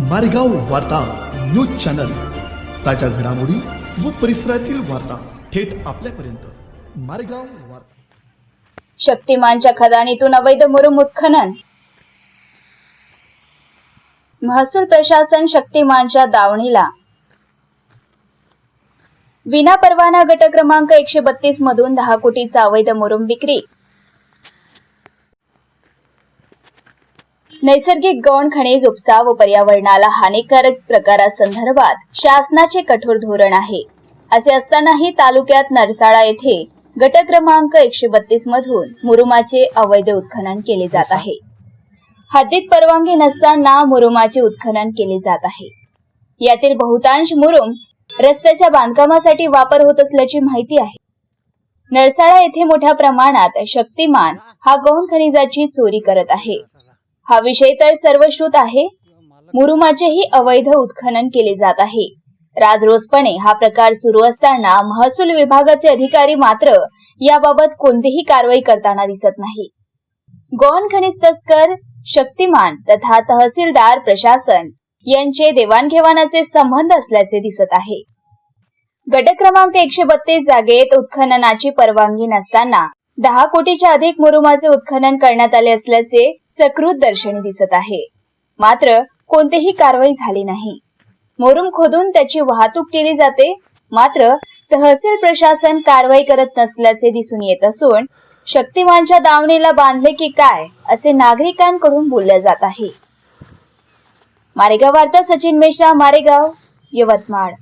मारेगाव वार्ता news channel. ताज्या घडामोडी व परिसरातील वार्ता थेट आपल्यापर्यंत. मारेगाव वार्ता. शक्तिमानच्या खदानीतून अवैध मुरुम उत्खनन. महसूल प्रशासन शक्तिमानच्या दावणीला. विना परवाना गट क्रमांक एकशे बत्तीस मधून दहा कोटीचा अवैध मुरुम विक्री. नैसर्गिक गौण खनिज उपसा व पर्यावरणाला हानिकारक प्रकारासंदर्भात शासनाचे कठोर धोरण आहे. असे असतानाही तालुक्यात नरसाळा येथे गट क्रमांक एकशे बत्तीस मधून मुरुमाचे अवैध उत्खनन केले जात आहे. हद्दीत परवानगी नसताना मुरुमाचे उत्खनन केले जात आहे. यातील बहुतांश मुरुम रस्त्याच्या बांधकामासाठी वापर होत असल्याची माहिती आहे. नरसाळा येथे मोठ्या प्रमाणात शक्तिमान हा गौण खनिजाची चोरी करत आहे. हा विषय तर सर्वश्रुत आहे. मुरुमाचेही अवैध उत्खनन केले जात आहे. राजरोसपणे हा प्रकार सुरू असताना महसूल विभागाचे अधिकारी मात्र याबाबत कोणतीही कारवाई करताना दिसत नाही. गौण खनिज तस्कर शक्तिमान तथा तहसीलदार प्रशासन यांचे देवाणघेवाणाचे संबंध असल्याचे दिसत आहे. गट क्रमांक एकशे बत्तीस जागेत उत्खननाची परवानगी नसताना दहा कोटीच्या अधिक मुरुमाचे उत्खनन करण्यात आले असल्याचे सकृत दर्शनी दिसत आहे. मात्र कोणतीही कारवाई झाली नाही. मोरूम खोदून त्याची वाहतूक केली जाते मात्र तहसील प्रशासन कारवाई करत नसल्याचे दिसून येत असून शक्तिमानच्या दावणीला बांधले की काय असे नागरिकांकडून बोलले जात आहे. मारेगाव वार्ता सचिन मेश्रा मारेगाव यवतमाळ.